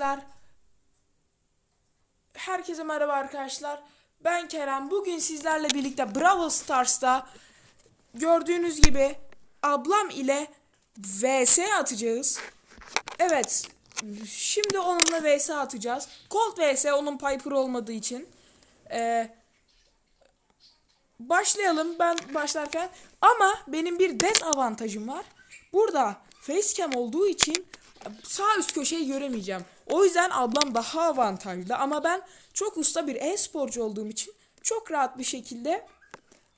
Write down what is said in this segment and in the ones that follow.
Arkadaşlar Herkese merhaba arkadaşlar. Ben Kerem. Bugün sizlerle birlikte Brawl Stars'ta gördüğünüz gibi ablam ile VS atacağız. Evet. Şimdi onunla VS atacağız. Colt VS onun Piper olmadığı için. Ee, başlayalım ben başlarken. Ama benim bir dezavantajım var. Burada facecam olduğu için sağ üst köşeyi göremeyeceğim. O yüzden ablam daha avantajlı ama ben çok usta bir e-sporcu olduğum için çok rahat bir şekilde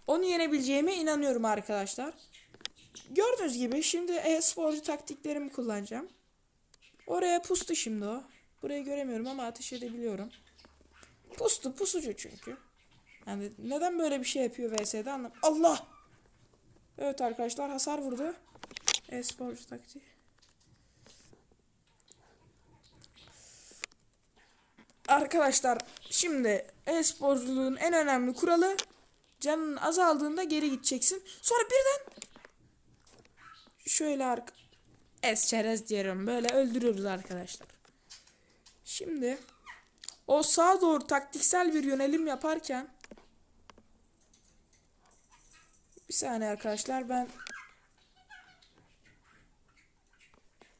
onu yenebileceğime inanıyorum arkadaşlar. Gördüğünüz gibi şimdi e-sporcu taktiklerimi kullanacağım. Oraya pustu şimdi o. Burayı göremiyorum ama ateş edebiliyorum. Pustu pusucu çünkü. Yani neden böyle bir şey yapıyor VS'de anlam. Allah! Evet arkadaşlar hasar vurdu. E-sporcu taktiği. Arkadaşlar şimdi e-sporculuğun en önemli kuralı canın azaldığında geri gideceksin. Sonra birden şöyle arka es çerez diyorum. Böyle öldürüyoruz arkadaşlar. Şimdi o sağa doğru taktiksel bir yönelim yaparken bir saniye arkadaşlar ben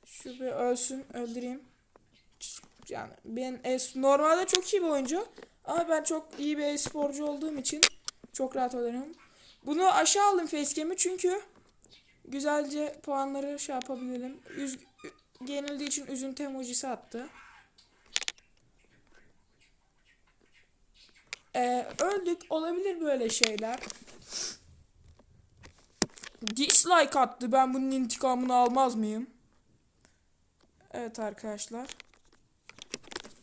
şu bir ölsün öldüreyim. Yani ben es normalde çok iyi bir oyuncu ama ben çok iyi bir e-sporcu olduğum için çok rahat olurum. Bunu aşağı aldım facecam'i çünkü güzelce puanları şey yapabilelim. Üz yenildiği için üzüntü emojisi attı. Ee, öldük olabilir böyle şeyler. Dislike attı. Ben bunun intikamını almaz mıyım? Evet arkadaşlar.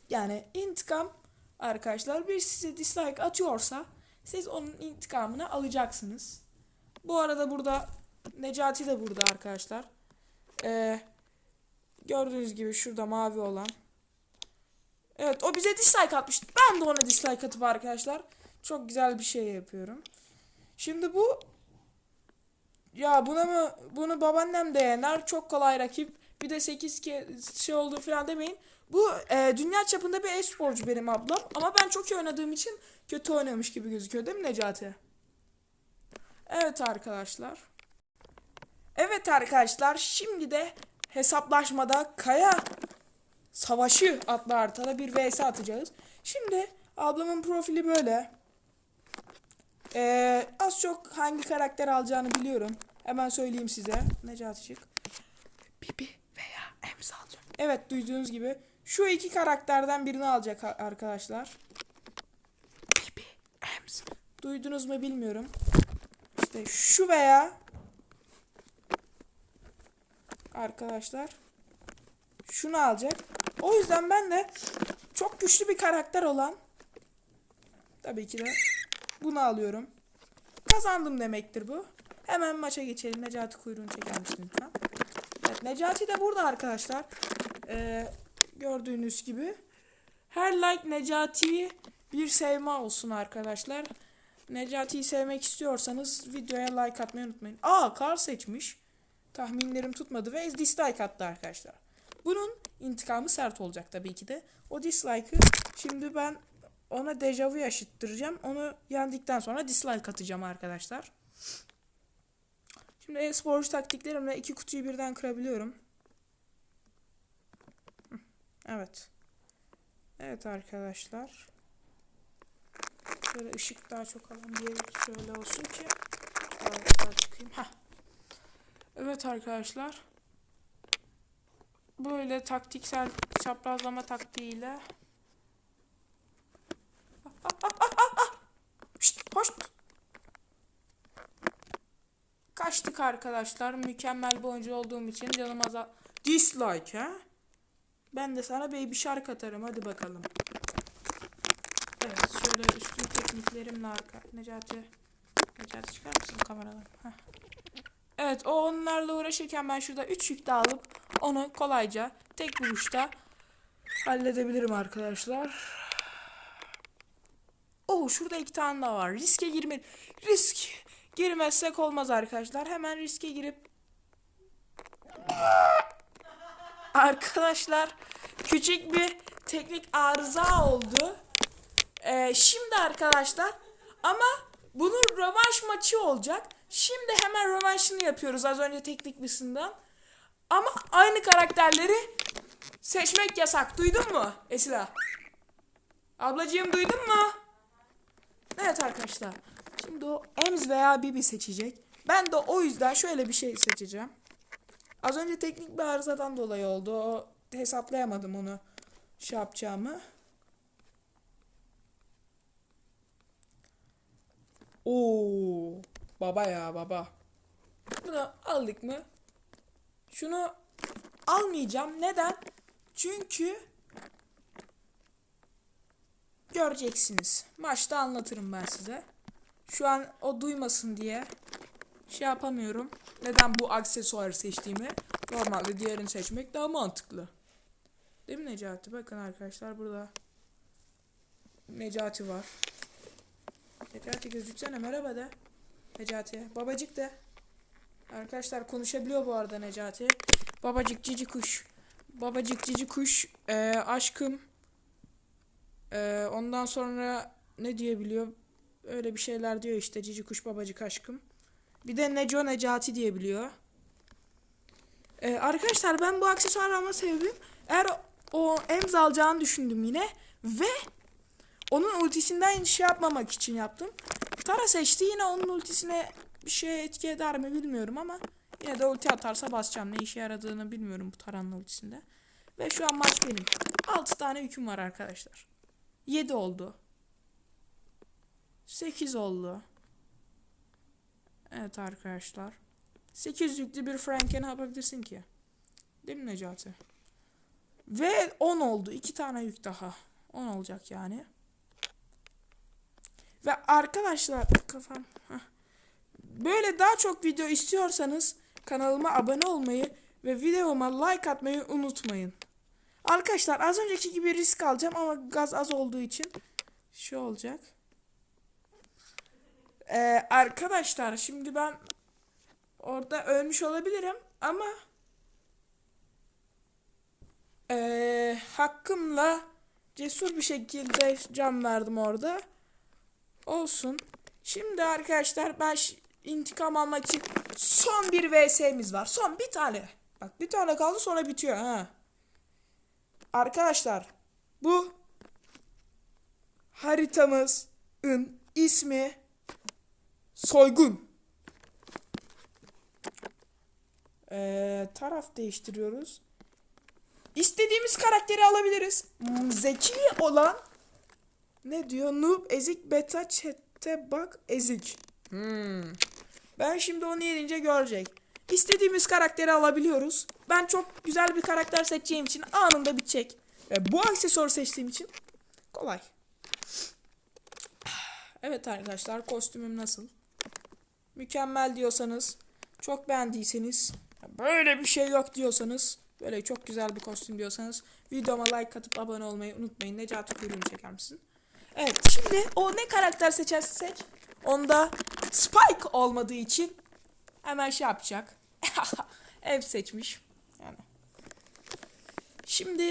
Yani intikam arkadaşlar bir size dislike atıyorsa siz onun intikamını alacaksınız. Bu arada burada Necati de burada arkadaşlar. Ee, gördüğünüz gibi şurada mavi olan. Evet o bize dislike atmıştı. Ben de ona dislike atıp arkadaşlar çok güzel bir şey yapıyorum. Şimdi bu ya buna mı bunu babaannem de yener çok kolay rakip. Bir de 8 kez şey oldu falan demeyin. Bu e, dünya çapında bir e-sporcu benim ablam. Ama ben çok iyi oynadığım için kötü oynamış gibi gözüküyor değil mi Necati? Evet arkadaşlar. Evet arkadaşlar şimdi de hesaplaşmada Kaya Savaşı adlı haritada bir vs atacağız. Şimdi ablamın profili böyle. Ee, az çok hangi karakter alacağını biliyorum. Hemen söyleyeyim size. Necati çık. Bibi veya Ems alacak. Evet duyduğunuz gibi şu iki karakterden birini alacak arkadaşlar. Bibi Ems. Duydunuz mu bilmiyorum. İşte şu veya arkadaşlar şunu alacak. O yüzden ben de çok güçlü bir karakter olan tabii ki de bunu alıyorum. Kazandım demektir bu. Hemen maça geçelim. Necati kuyruğunu çeker misin lütfen? Evet, Necati de burada arkadaşlar. Ee, gördüğünüz gibi. Her like Necati'yi bir sevme olsun arkadaşlar. Necati'yi sevmek istiyorsanız videoya like atmayı unutmayın. Aa kar seçmiş. Tahminlerim tutmadı ve dislike attı arkadaşlar. Bunun intikamı sert olacak tabii ki de. O dislike'ı şimdi ben ona dejavu yaşıttıracağım. Onu yendikten sonra dislike atacağım arkadaşlar. Şimdi e-sporcu taktiklerimle iki kutuyu birden kırabiliyorum. Evet. Evet arkadaşlar. Şöyle ışık daha çok alan bir yer şöyle olsun ki. Evet çıkayım. Heh. Evet arkadaşlar. Böyle taktiksel çaprazlama taktiğiyle. Kaçtık arkadaşlar. Mükemmel bir olduğum için canım azal... Dislike ha? Ben de sana baby shark atarım. Hadi bakalım. Evet şöyle üstün tekniklerimle arka. Necati. Necati çıkar mısın kameradan? Heh. Evet o onlarla uğraşırken ben şurada 3 yük daha alıp onu kolayca tek vuruşta halledebilirim arkadaşlar. Oh şurada iki tane daha var. Riske girme. Risk girmezsek olmaz arkadaşlar. Hemen riske girip arkadaşlar küçük bir teknik arıza oldu. Ee, şimdi arkadaşlar ama bunun rövanş maçı olacak. Şimdi hemen rövanşını yapıyoruz az önce teknik misinden. Ama aynı karakterleri seçmek yasak. Duydun mu Esra? Ablacığım duydun mu? Evet arkadaşlar. Şimdi o Ems veya Bibi seçecek. Ben de o yüzden şöyle bir şey seçeceğim. Az önce teknik bir arızadan dolayı oldu. O hesaplayamadım onu şey yapacağımı. Oo, baba ya baba. Bunu aldık mı? Şunu almayacağım. Neden? Çünkü göreceksiniz. Maçta anlatırım ben size. Şu an o duymasın diye şey yapamıyorum. Neden bu aksesuarı seçtiğimi? Normalde diğerini seçmek daha mantıklı. Değil mi Necati? Bakın arkadaşlar burada Necati var. Necati gözüksene merhaba de. Necati. Babacık de. Arkadaşlar konuşabiliyor bu arada Necati. Babacık cici kuş. Babacık cici kuş. Ee, aşkım. Ee, ondan sonra ne diyebiliyor? Öyle bir şeyler diyor işte. Cici kuş babacık aşkım. Bir de Neco Necati diyebiliyor. Ee, arkadaşlar ben bu aksesuar alma sebebim eğer o emz alacağını düşündüm yine ve onun ultisinden şey yapmamak için yaptım. Tara seçti yine onun ultisine bir şey etki eder mi bilmiyorum ama yine de ulti atarsa basacağım. Ne işe yaradığını bilmiyorum bu Tara'nın ultisinde. Ve şu an maç benim. 6 tane yüküm var arkadaşlar. 7 oldu. 8 oldu. Evet arkadaşlar. 8 yüklü bir Frank'e ne yapabilirsin ki? Değil mi Necati? Ve 10 oldu. 2 tane yük daha. 10 olacak yani. Ve arkadaşlar kafam böyle daha çok video istiyorsanız kanalıma abone olmayı ve videoma like atmayı unutmayın. Arkadaşlar az önceki gibi risk alacağım ama gaz az olduğu için şey olacak. Ee, arkadaşlar şimdi ben orada ölmüş olabilirim ama ee, hakkımla cesur bir şekilde can verdim orada. Olsun. Şimdi arkadaşlar ben intikam almak için son bir VS'miz var. Son bir tane. Bak bir tane kaldı sonra bitiyor ha. Arkadaşlar bu haritamızın ismi Soygun. Ee, taraf değiştiriyoruz. İstediğimiz karakteri alabiliriz. Hmm, Zeki olan ne diyor? Noob, ezik, beta, chat'te bak, ezik. Hmm. Ben şimdi onu yenince görecek. İstediğimiz karakteri alabiliyoruz. Ben çok güzel bir karakter seçeceğim için anında bitecek. Ve bu aksesuarı seçtiğim için kolay. Evet arkadaşlar kostümüm nasıl? Mükemmel diyorsanız, çok beğendiyseniz, böyle bir şey yok diyorsanız, böyle çok güzel bir kostüm diyorsanız videoma like atıp abone olmayı unutmayın. Necati kuyruğunu çeker misin? Evet şimdi o ne karakter seçerse seç. Onda Spike olmadığı için hemen şey yapacak. Ev seçmiş. Yani. Şimdi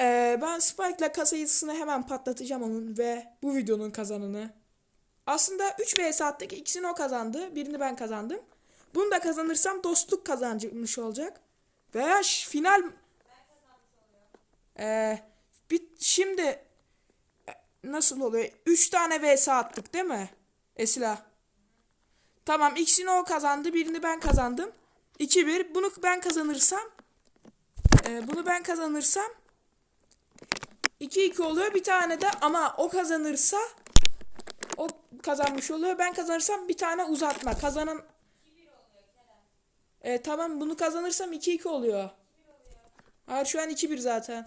eee, ben Spike'la kasayısını hemen patlatacağım onun ve bu videonun kazanını. Aslında 3 vs attık. İkisini o kazandı. Birini ben kazandım. Bunu da kazanırsam dostluk kazanmış olacak. Veya final Eee bit şimdi e, nasıl oluyor? 3 tane vs attık değil mi? Esila. Tamam ikisini o kazandı. Birini ben kazandım. 2-1. Bunu ben kazanırsam e, bunu ben kazanırsam 2-2 oluyor. Bir tane de ama o kazanırsa kazanmış oluyor. Ben kazanırsam bir tane uzatma. Kazanan e, tamam bunu kazanırsam 2-2 oluyor. Hayır şu an 2-1 zaten.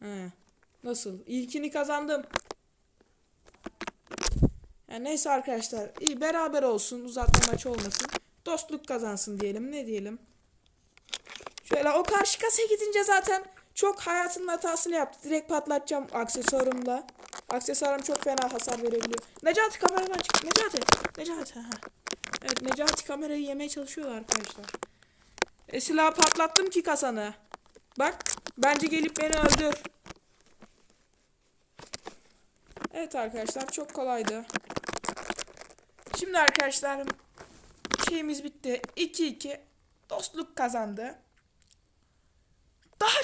He. Nasıl? İlkini kazandım. Ya neyse arkadaşlar. iyi beraber olsun. Uzatma maçı olmasın. Dostluk kazansın diyelim. Ne diyelim? Şöyle o karşı kasaya gidince zaten çok hayatının hatasını yaptı. Direkt patlatacağım aksesuarımla. Aksesuarım çok fena hasar verebiliyor. Necati kameradan çık. Necati. Necati. Ha. Evet Necati kamerayı yemeye çalışıyor arkadaşlar. E silahı patlattım ki kasanı. Bak bence gelip beni öldür. Evet arkadaşlar çok kolaydı. Şimdi arkadaşlar şeyimiz bitti. 2-2 dostluk kazandı.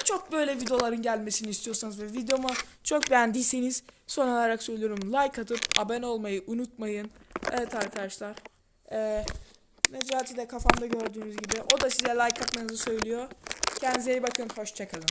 Çok böyle videoların gelmesini istiyorsanız ve videomu çok beğendiyseniz son olarak söylüyorum like atıp abone olmayı unutmayın. Evet arkadaşlar. Ee, Necati de kafamda gördüğünüz gibi. O da size like atmanızı söylüyor. Kendinize iyi bakın. Hoşçakalın.